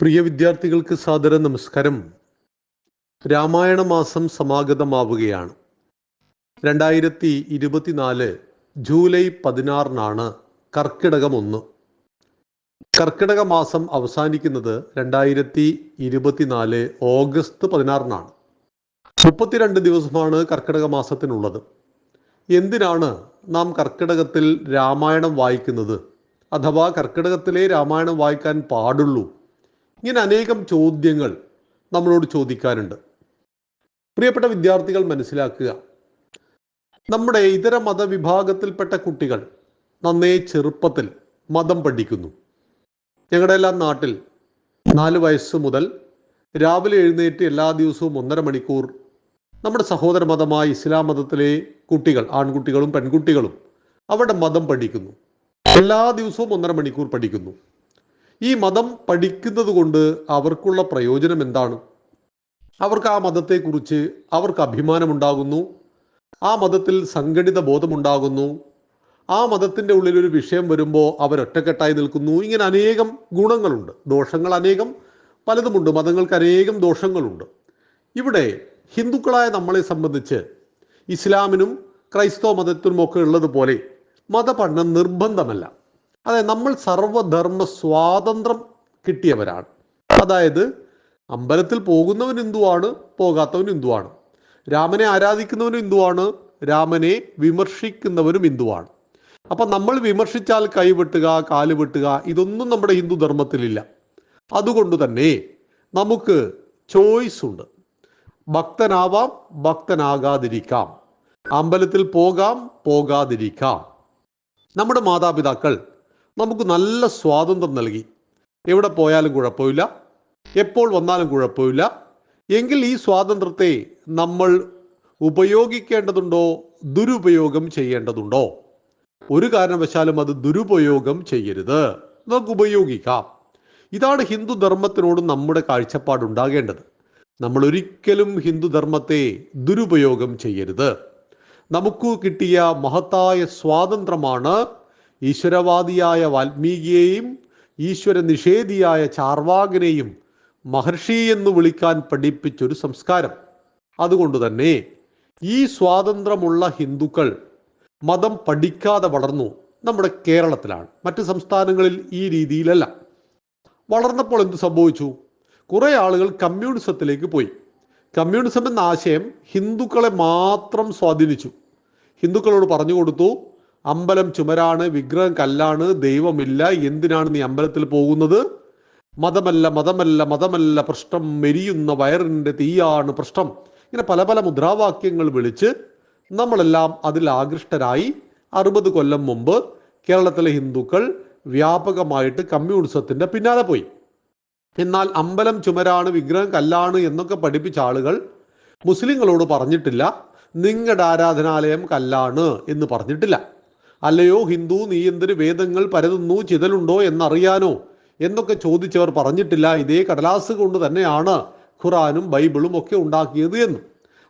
പ്രിയ വിദ്യാർത്ഥികൾക്ക് സാദര നമസ്കാരം. രാമായണ മാസം സമാഗതമാവുകയാണ്. രണ്ടായിരത്തി ഇരുപത്തിനാല് ജൂലൈ പതിനാറിനാണ് കർക്കിടകം ഒന്ന് കർക്കിടക മാസം അവസാനിക്കുന്നത് രണ്ടായിരത്തി ഇരുപത്തിനാല് ഓഗസ്റ്റ് പതിനാറിനാണ്. മുപ്പത്തിരണ്ട് ദിവസമാണ് കർക്കിടക മാസത്തിനുള്ളത് എന്തിനാണ് നാം കർക്കിടകത്തിൽ രാമായണം വായിക്കുന്നത്? അഥവാ കർക്കിടകത്തിലെ രാമായണം വായിക്കാൻ പാടുള്ളൂ? ഇങ്ങനെ അനേകം ചോദ്യങ്ങൾ നമ്മളോട് ചോദിക്കാറുണ്ട് പ്രിയപ്പെട്ട വിദ്യാർത്ഥികൾ മനസ്സിലാക്കുക നമ്മുടെ ഇതര മതവിഭാഗത്തിൽപ്പെട്ട കുട്ടികൾ നന്നേ ചെറുപ്പത്തിൽ മതം പഠിക്കുന്നു. ഞങ്ങളുടെ എല്ലാം നാട്ടിൽ നാല് വയസ്സ് മുതൽ രാവിലെ എഴുന്നേറ്റ് എല്ലാ ദിവസവും ഒന്നര മണിക്കൂർ നമ്മുടെ സഹോദര മതമായ ഇസ്ലാം മതത്തിലെ കുട്ടികൾ ആൺകുട്ടികളും പെൺകുട്ടികളും അവരുടെ മതം പഠിക്കുന്നു. എല്ലാ ദിവസവും ഒന്നര മണിക്കൂർ പഠിക്കുന്നു. ഈ മതം പഠിക്കുന്നത് കൊണ്ട് അവർക്കുള്ള പ്രയോജനം എന്താണ്? അവർക്ക് ആ മതത്തെക്കുറിച്ച് അവർക്ക് അഭിമാനമുണ്ടാകുന്നു. ആ മതത്തിൽ സംഘടിത ബോധമുണ്ടാകുന്നു. ആ മതത്തിന്റെ ഉള്ളിൽ ഒരു വിഷയം വരുമ്പോൾ അവരൊറ്റക്കെട്ടായി നിൽക്കുന്നു. ഇങ്ങനെ അനേകം ഗുണങ്ങളുണ്ട്. ദോഷങ്ങൾ അനേകം പലതുമുണ്ട്. മതങ്ങൾക്ക് അനേകം ദോഷങ്ങളുണ്ട്. ഇവിടെ ഹിന്ദുക്കളായ നമ്മളെ സംബന്ധിച്ച് ഇസ്ലാമിനും ക്രൈസ്തവ മതത്തിനുമൊക്കെ ഉള്ളതുപോലെ മതപഠനം നിർബന്ധമല്ല. അതായത് നമ്മൾ സർവധർമ്മ സ്വാതന്ത്ര്യം കിട്ടിയവരാണ്. അതായത് അമ്പലത്തിൽ പോകുന്നവൻ ഹിന്ദുവാണ് പോകാത്തവൻ ഹിന്ദുവാണ്. രാമനെ ആരാധിക്കുന്നവൻ ഹിന്ദുവാണ് രാമനെ വിമർശിക്കുന്നവനും ഹിന്ദുവാണ്. അപ്പൊ നമ്മൾ വിമർശിച്ചാൽ കൈവെട്ടുക കാൽ വെട്ടുക ഇതൊന്നും നമ്മുടെ ഹിന്ദു ധർമ്മത്തിലില്ല. അതുകൊണ്ട് തന്നെ നമുക്ക് ചോയ്സ് ഉണ്ട്. ഭക്തനാവാം ഭക്തനാകാതിരിക്കാം. അമ്പലത്തിൽ പോകാം പോകാതിരിക്കാം. നമ്മുടെ മാതാപിതാക്കൾ നമുക്ക് നല്ല സ്വാതന്ത്ര്യം നൽകി. എവിടെ പോയാലും കുഴപ്പമില്ല. എപ്പോൾ വന്നാലും കുഴപ്പമില്ല. എങ്കിൽ ഈ സ്വാതന്ത്ര്യത്തെ നമ്മൾ ഉപയോഗിക്കേണ്ടതുണ്ടോ? ദുരുപയോഗം ചെയ്യേണ്ടതുണ്ടോ? ഒരു കാരണവശാലും അത് ദുരുപയോഗം ചെയ്യരുത്. നമുക്ക് ഉപയോഗിക്കാം. ഇതാണ് ഹിന്ദു ധർമ്മത്തിനോട് നമ്മുടെ കാഴ്ചപ്പാടുണ്ടാകേണ്ടത് നമ്മൾ ഒരിക്കലും ഹിന്ദു ധർമ്മത്തെ ദുരുപയോഗം ചെയ്യരുത്. നമുക്ക് കിട്ടിയ മഹത്തായ സ്വാതന്ത്ര്യമാണ് ഈശ്വരവാദിയായ വാൽമീകിയെയും ഈശ്വര നിഷേധിയായ ചാർവാകനെയും മഹർഷി എന്ന് വിളിക്കാൻ പഠിപ്പിച്ചൊരു സംസ്കാരം. അതുകൊണ്ട് തന്നെ ഈ സ്വാതന്ത്ര്യമുള്ള ഹിന്ദുക്കൾ മതം പഠിക്കാതെ വളർന്നു നമ്മുടെ കേരളത്തിലാണ്. മറ്റ് സംസ്ഥാനങ്ങളിൽ ഈ രീതിയിലല്ല. വളർന്നപ്പോൾ എന്ത് സംഭവിച്ചു? കുറേ ആളുകൾ കമ്മ്യൂണിസത്തിലേക്ക് പോയി. കമ്മ്യൂണിസം എന്ന ആശയം ഹിന്ദുക്കളെ മാത്രം സ്വാധീനിച്ചു. ഹിന്ദുക്കളോട് പറഞ്ഞു കൊടുത്തു അമ്പലം ചുമരാണ് വിഗ്രഹം കല്ലാണ് ദൈവമില്ല എന്തിനാണ് നീ അമ്പലത്തിൽ പോകുന്നത്? മതമല്ല മതമല്ല മതമല്ല പ്രശ്നം മെരിയുന്ന വയറിന്റെ തീയാണ് പ്രശ്നം. ഇങ്ങനെ പല പല മുദ്രാവാക്യങ്ങൾ വിളിച്ച് നമ്മളെല്ലാം അതിൽ ആകൃഷ്ടരായി അറുപത് കൊല്ലം മുമ്പ് കേരളത്തിലെ ഹിന്ദുക്കൾ വ്യാപകമായിട്ട് കമ്മ്യൂണിസത്തിന്റെ പിന്നാലെ പോയി. എന്നാൽ അമ്പലം ചുമരാണ് വിഗ്രഹം കല്ലാണ് എന്നൊക്കെ പഠിപ്പിച്ച ആളുകൾ മുസ്ലിങ്ങളോട് പറഞ്ഞിട്ടില്ല നിങ്ങളുടെ ആരാധനാലയം കല്ലാണ് എന്ന് പറഞ്ഞിട്ടില്ല. അല്ലയോ ഹിന്ദു നീ എന്തിന് വേദങ്ങൾ പരതുന്നു ചിതലുണ്ടോ എന്നറിയാനോ? എന്നൊക്കെ ചോദിച്ചവർ പറഞ്ഞിട്ടില്ല. ഇതേ കടലാസ് കൊണ്ട് തന്നെയാണ് ഖുറാനും ബൈബിളും ഒക്കെ ഉണ്ടാക്കിയത് എന്ന്.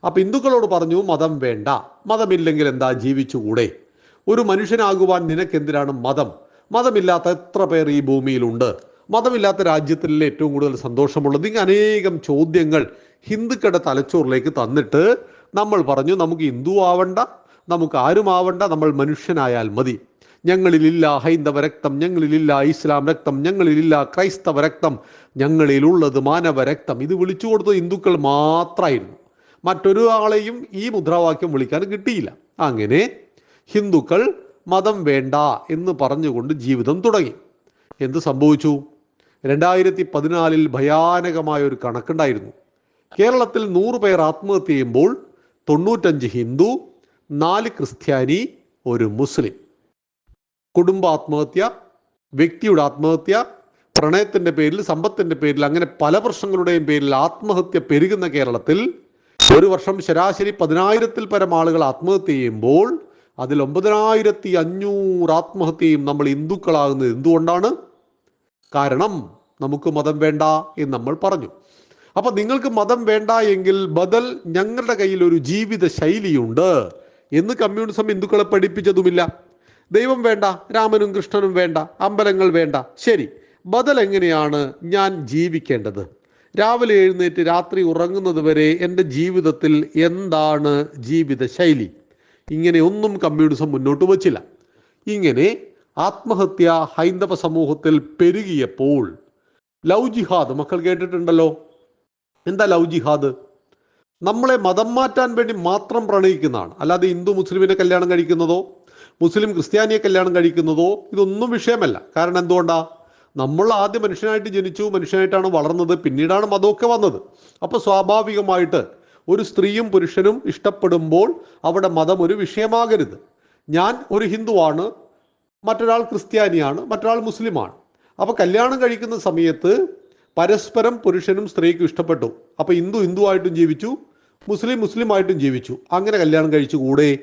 അപ്പം ഹിന്ദുക്കളോട് പറഞ്ഞു മതം വേണ്ട. മതമില്ലെങ്കിൽ എന്താ ജീവിച്ചുകൂടെ? ഒരു മനുഷ്യനാകുവാൻ നിനക്കെന്തിനാണ് മതം? മതമില്ലാത്ത എത്ര പേർ ഈ ഭൂമിയിലുണ്ട്? മതമില്ലാത്ത രാജ്യത്തിൽ ഏറ്റവും കൂടുതൽ സന്തോഷമുള്ളത്? ഇങ്ങനെ അനേകം ചോദ്യങ്ങൾ ഹിന്ദുക്കളുടെ തലച്ചോറിലേക്ക് തന്നിട്ട് നമ്മൾ പറഞ്ഞു നമുക്ക് ഹിന്ദു ആവണ്ട നമുക്ക് ആരുമാവണ്ട നമ്മൾ മനുഷ്യനായാൽ മതി. ഞങ്ങളിലില്ല ഹൈന്ദവ രക്തം ഞങ്ങളിലില്ല ഇസ്ലാം രക്തം ഞങ്ങളിലില്ല ക്രൈസ്തവ രക്തം ഞങ്ങളിലുള്ളത് മാനവ രക്തം. ഇത് വിളിച്ചു കൊടുത്ത ഹിന്ദുക്കൾ മാത്രമായിരുന്നു മറ്റൊരു ആളെയും ഈ മുദ്രാവാക്യം വിളിക്കാൻ കിട്ടിയില്ല. അങ്ങനെ ഹിന്ദുക്കൾ മതം വേണ്ട എന്ന് പറഞ്ഞുകൊണ്ട് ജീവിതം തുടങ്ങി. എന്ത് സംഭവിച്ചു? രണ്ടായിരത്തി പതിനാലിൽ ഭയാനകമായ ഒരു കണക്കുണ്ടായിരുന്നു. കേരളത്തിൽ നൂറ് പേർ ആത്മഹത്യ ചെയ്യുമ്പോൾ തൊണ്ണൂറ്റഞ്ച് ഹിന്ദു നാല് ക്രിസ്ത്യാനി ഒരു മുസ്ലിം. കുടുംബ ആത്മഹത്യ വ്യക്തിയുടെ ആത്മഹത്യ പ്രണയത്തിന്റെ പേരിൽ സമ്പത്തിന്റെ പേരിൽ അങ്ങനെ പല പ്രശ്നങ്ങളുടെയും പേരിൽ ആത്മഹത്യ പെരുകുന്ന കേരളത്തിൽ ഒരു വർഷം ശരാശരി പതിനായിരത്തിൽ പരം ആളുകൾ ആത്മഹത്യ ചെയ്യുമ്പോൾ അതിൽ ഒമ്പതിനായിരത്തി അഞ്ഞൂറ് ആത്മഹത്യയും നമ്മൾ ഹിന്ദുക്കളാകുന്നത് എന്തുകൊണ്ടാണ്? കാരണം നമുക്ക് മതം വേണ്ട എന്ന് നമ്മൾ പറഞ്ഞു. അപ്പൊ നിങ്ങൾക്ക് മതം വേണ്ട എങ്കിൽ ബദൽ ഞങ്ങളുടെ കയ്യിൽ ഒരു ജീവിത ശൈലിയുണ്ട് എന്ന് കമ്മ്യൂണിസം ഹിന്ദുക്കളെ പഠിപ്പിച്ചതുമില്ല. ദൈവം വേണ്ട രാമനും കൃഷ്ണനും വേണ്ട അമ്പലങ്ങൾ വേണ്ട. ശരി ബദൽ എങ്ങനെയാണ് ഞാൻ ജീവിക്കേണ്ടത്? രാവിലെ എഴുന്നേറ്റ് രാത്രി ഉറങ്ങുന്നത് വരെ എന്റെ ജീവിതത്തിൽ എന്താണ് ജീവിത ശൈലി ഇങ്ങനെ ഒന്നും കമ്മ്യൂണിസം മുന്നോട്ട് വച്ചില്ല. ഇങ്ങനെ ആത്മഹത്യ ഹൈന്ദവ സമൂഹത്തിൽ പെരുകിയപ്പോൾ ലവ് ജിഹാദ് മക്കൾ കേട്ടിട്ടുണ്ടല്ലോ? എന്താ ലവ് ജിഹാദ്? നമ്മളെ മതം മാറ്റാൻ വേണ്ടി മാത്രം പ്രണയിക്കുന്നതാണ്. അല്ലാതെ ഹിന്ദു മുസ്ലിമിനെ കല്യാണം കഴിക്കുന്നതോ മുസ്ലിം ക്രിസ്ത്യാനിയെ കല്യാണം കഴിക്കുന്നതോ ഇതൊന്നും വിഷയമല്ല. കാരണം എന്തുകൊണ്ടാ? നമ്മൾ ആദ്യം മനുഷ്യനായിട്ട് ജനിച്ചു മനുഷ്യനായിട്ടാണ് വളർന്നത് പിന്നീടാണ് മതമൊക്കെ വന്നത്. അപ്പോൾ സ്വാഭാവികമായിട്ട് ഒരു സ്ത്രീയും പുരുഷനും ഇഷ്ടപ്പെടുമ്പോൾ അവിടെ മതം ഒരു വിഷയമാകരുത്. ഞാൻ ഒരു ഹിന്ദുവാണ് മറ്റൊരാൾ ക്രിസ്ത്യാനിയാണ് മറ്റൊരാൾ മുസ്ലിമാണ്. അപ്പോൾ കല്യാണം കഴിക്കുന്ന സമയത്ത് പരസ്പരം പുരുഷനും സ്ത്രീക്കും ഇഷ്ടപ്പെട്ടു. അപ്പോൾ ഹിന്ദു ഹിന്ദുവായിട്ടും ജീവിച്ചു മുസ്ലിം മുസ്ലിമായിട്ടും ജീവിച്ചു. അങ്ങനെ കല്യാണം കഴിച്ചുകൂടെ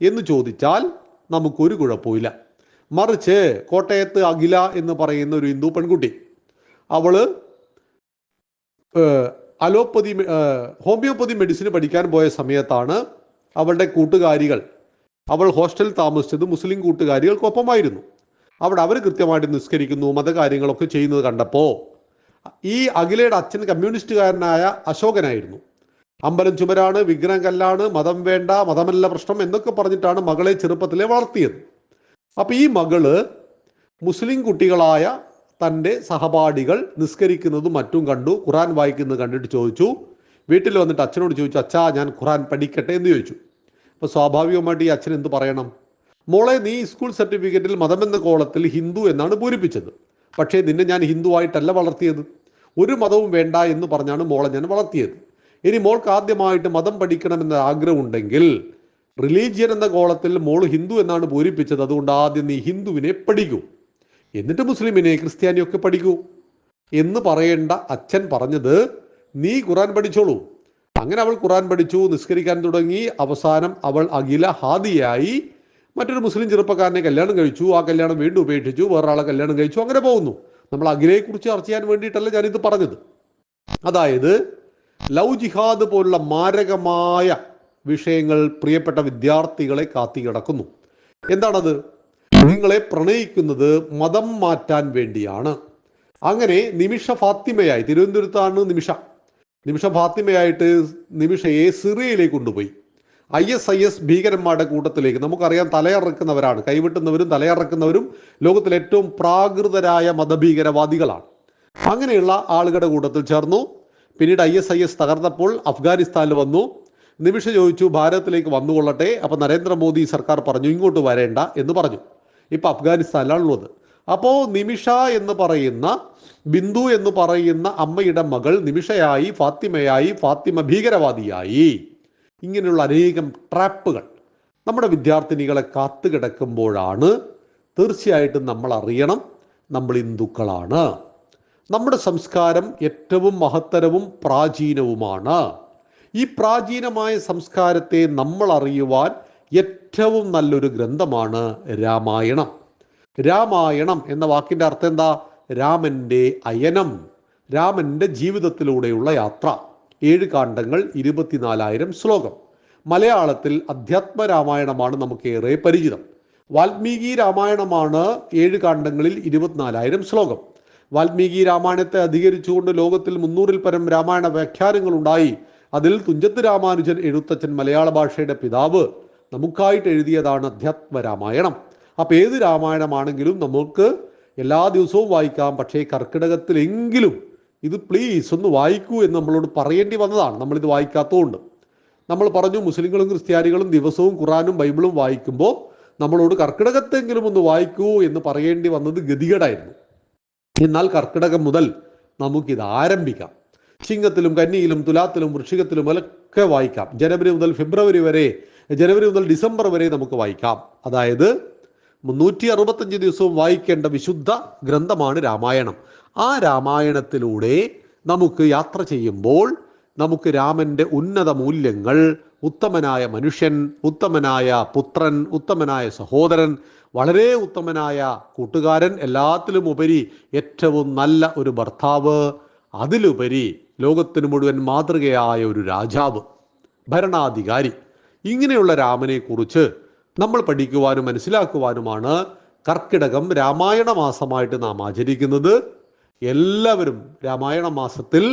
എന്ന് ചോദിച്ചാൽ നമുക്കൊരു കുഴപ്പമില്ല മറിച്ച് കോട്ടയത്ത് അഖില എന്ന് പറയുന്ന ഒരു ഹിന്ദു പെൺകുട്ടി അവൾ അലോപ്പതി ഹോമിയോപ്പതി മെഡിസിൻ പഠിക്കാൻ പോയ സമയത്താണ് അവളുടെ കൂട്ടുകാരികൾ അവൾ ഹോസ്റ്റലിൽ താമസിച്ചത് മുസ്ലിം കൂട്ടുകാരികൾക്കൊപ്പമായിരുന്നു. അവിടെ അവർ കൃത്യമായിട്ട് നിസ്കരിക്കുന്നു മതകാര്യങ്ങളൊക്കെ ചെയ്യുന്നത് കണ്ടപ്പോൾ ഈ അഖിലയുടെ അച്ഛൻ കമ്മ്യൂണിസ്റ്റുകാരനായ അശോകനായിരുന്നു. അമ്പലം ചുമരാണ് വിഗ്രഹം കല്ലാണ് മതം വേണ്ട മതമല്ല പ്രശ്നം എന്നൊക്കെ പറഞ്ഞിട്ടാണ് മകളെ ചെറുപ്പത്തിലെ വളർത്തിയത്. അപ്പൊ ഈ മകൾ മുസ്ലിം കുട്ടികളായ തന്റെ സഹപാഠികൾ നിസ്കരിക്കുന്നതും മറ്റും കണ്ടു ഖുറാൻ വായിക്കുന്നത് കണ്ടിട്ട് ചോദിച്ചു. വീട്ടിൽ വന്നിട്ട് അച്ഛനോട് ചോദിച്ചു അച്ഛാ ഞാൻ ഖുറാൻ പഠിക്കട്ടെ? എന്ന് ചോദിച്ചു. അപ്പോൾ സ്വാഭാവികമായിട്ട് ഈ അച്ഛൻ എന്ത് പറയണം? മോളെ നീ സ്കൂൾ സർട്ടിഫിക്കറ്റിൽ മതമെന്ന കോളത്തിൽ ഹിന്ദു എന്നാണ് പൂരിപ്പിച്ചത്. പക്ഷേ നിന്നെ ഞാൻ ഹിന്ദു ആയിട്ടല്ല വളർത്തിയത്. ഒരു മതവും വേണ്ട എന്ന് പറഞ്ഞാണ് മോളെ ഞാൻ വളർത്തിയത്. ഇനി മോൾക്ക് ആദ്യമായിട്ട് മതം പഠിക്കണമെന്ന ആഗ്രഹമുണ്ടെങ്കിൽ റിലീജിയൻ എന്ന കോളത്തിൽ മോൾ ഹിന്ദു എന്നാണ് പൂരിപ്പിച്ചത്. അതുകൊണ്ട് ആദ്യം നീ ഹിന്ദുവിനെ പഠിക്കൂ. എന്നിട്ട് മുസ്ലിമിനെ ക്രിസ്ത്യാനിയൊക്കെ പഠിക്കൂ. എന്ന് പറയേണ്ട അച്ഛൻ പറഞ്ഞത് നീ ഖുറാൻ പഠിച്ചോളൂ. അങ്ങനെ അവൾ ഖുറാൻ പഠിച്ചു നിസ്കരിക്കാൻ തുടങ്ങി. അവസാനം അവൾ അഖില ഹാദിയായി. മറ്റൊരു മുസ്ലിം ചെറുപ്പക്കാരനെ കല്യാണം കഴിച്ചു. ആ കല്യാണം വീണ്ടും ഉപേക്ഷിച്ചു. വേറൊരാളെ കല്യാണം കഴിച്ചു. അങ്ങനെ പോകുന്നു. നമ്മൾ അഖിലയെക്കുറിച്ച് ചർച്ച ചെയ്യാൻ വേണ്ടിയിട്ടല്ല ഞാനിത് പറഞ്ഞത്. അതായത് ലവ് ജിഹാദ് പോലുള്ള മാരകമായ വിഷയങ്ങൾ പ്രിയപ്പെട്ട വിദ്യാർത്ഥികളെ കാത്തികിടക്കുന്നു എന്താണത്? നിങ്ങളെ പ്രണയിക്കുന്നത് മതം മാറ്റാൻ വേണ്ടിയാണ്. അങ്ങനെ നിമിഷ ഫാത്തിമയായി തിരുവനന്തപുരത്താണ് നിമിഷ. നിമിഷ ഫാത്തിമയായിട്ട് നിമിഷയെ സിറിയയിലേക്ക് കൊണ്ടുപോയി. ഐ എസ് ഐ എസ് ഭീകരന്മാരുടെ കൂട്ടത്തിലേക്ക്. നമുക്കറിയാം തലയറക്കുന്നവരാണ് കൈവിട്ടുന്നവരും തലയറക്കുന്നവരും ലോകത്തിലെ ഏറ്റവും പ്രാകൃതരായ മതഭീകരവാദികളാണ്. അങ്ങനെയുള്ള ആളുകളുടെ കൂട്ടത്തിൽ ചേർന്നു. പിന്നീട് ഐ എസ് ഐ എസ് തകർന്നപ്പോൾ അഫ്ഗാനിസ്ഥാനിൽ വന്നു. നിമിഷ ചോദിച്ചു ഭാരതത്തിലേക്ക് വന്നുകൊള്ളട്ടെ? അപ്പോൾ നരേന്ദ്രമോദി സർക്കാർ പറഞ്ഞു ഇങ്ങോട്ട് വരേണ്ട എന്ന് പറഞ്ഞു. ഇപ്പോൾ അഫ്ഗാനിസ്ഥാനിലാണുള്ളത്. അപ്പോൾ നിമിഷ എന്ന് പറയുന്ന ബിന്ദു എന്ന് പറയുന്ന അമ്മയുടെ മകൾ നിമിഷയായി ഫാത്തിമയായി ഫാത്തിമ ഭീകരവാദിയായി. ഇങ്ങനെയുള്ള അനേകം ട്രാപ്പുകൾ നമ്മുടെ വിദ്യാർത്ഥിനികളെ കാത്തുകിടക്കുമ്പോഴാണ് തീർച്ചയായിട്ടും നമ്മൾ അറിയണം നമ്മൾ ഹിന്ദുക്കളാണ്. നമ്മുടെ സംസ്കാരം ഏറ്റവും മഹത്തരവും പ്രാചീനവുമാണ്. ഈ പ്രാചീനമായ സംസ്കാരത്തെ നമ്മൾ അറിയുവാൻ ഏറ്റവും നല്ലൊരു ഗ്രന്ഥമാണ് രാമായണം. രാമായണം എന്ന വാക്കിന്റെ അർത്ഥം എന്താ? രാമന്റെ അയനം രാമന്റെ ജീവിതത്തിലൂടെയുള്ള യാത്ര. ഏഴ് കാണ്ഡങ്ങൾ ഇരുപത്തിനാലായിരം ശ്ലോകം. മലയാളത്തിൽ അധ്യാത്മ രാമായണമാണ് നമുക്കേറെ പരിചിതം. വാൽമീകി രാമായണമാണ് ഏഴ് കാണ്ഡങ്ങളിൽ ഇരുപത്തിനാലായിരം ശ്ലോകം. വാൽമീകി രാമായണത്തെ അധികരിച്ചുകൊണ്ട് ലോകത്തിൽ മുന്നൂറിൽ പരം രാമായണ വ്യാഖ്യാനങ്ങൾ ഉണ്ടായി അതിൽ തുഞ്ചത്ത് രാമാനുജൻ എഴുത്തച്ഛൻ മലയാള ഭാഷയുടെ പിതാവ് നമുക്കായിട്ട് എഴുതിയതാണ് അധ്യാത്മ രാമായണം അപ്പൊ ഏത് രാമായണമാണെങ്കിലും നമുക്ക് എല്ലാ ദിവസവും വായിക്കാം. പക്ഷേ കർക്കിടകത്തിലെങ്കിലും ഇത് പ്ലീസ് ഒന്ന് വായിക്കൂ എന്ന് നമ്മളോട് പറയേണ്ടി വന്നതാണ്. നമ്മളിത് വായിക്കാത്തതുകൊണ്ട് നമ്മൾ പറഞ്ഞു മുസ്ലിങ്ങളും ക്രിസ്ത്യാനികളും ദിവസവും ഖുറാനും ബൈബിളും വായിക്കുമ്പോൾ നമ്മളോട് കർക്കിടകത്തെങ്കിലും ഒന്ന് വായിക്കൂ എന്ന് പറയേണ്ടി വന്നത് ഗതികേടായിരുന്നു. എന്നാൽ കർക്കിടകം മുതൽ നമുക്കിത് ആരംഭിക്കാം. ചിങ്ങത്തിലും കന്നിയിലും തുലാത്തിലും വൃശ്ചികത്തിലും ഒക്കെ വായിക്കാം. ജനുവരി മുതൽ ഫെബ്രുവരി വരെ ജനുവരി മുതൽ ഡിസംബർ വരെ നമുക്ക് വായിക്കാം. അതായത് മുന്നൂറ്റി അറുപത്തഞ്ച് ദിവസവും വായിക്കേണ്ട വിശുദ്ധ ഗ്രന്ഥമാണ് രാമായണം. ആ രാമായണത്തിലൂടെ നമുക്ക് യാത്ര ചെയ്യുമ്പോൾ നമുക്ക് രാമന്റെ ഉന്നത മൂല്യങ്ങൾ ഉത്തമനായ മനുഷ്യൻ ഉത്തമനായ പുത്രൻ ഉത്തമനായ സഹോദരൻ വളരെ ഉത്തമനായ കൂട്ടുകാരൻ എല്ലാത്തിലും ഉപരി ഏറ്റവും നല്ല ഒരു ഭർത്താവ് അതിലുപരി ലോകത്തിന് മുഴുവൻ മാതൃകയായ ഒരു രാജാവ് ഭരണാധികാരി. ഇങ്ങനെയുള്ള രാമനെക്കുറിച്ച് നമ്മൾ പഠിക്കുവാനും മനസ്സിലാക്കുവാനുമാണ് കർക്കിടകം രാമായണ മാസമായിട്ട് നാം ആചരിക്കുന്നത്. എല്ലാവരും രാമായണ മാസത്തിൽ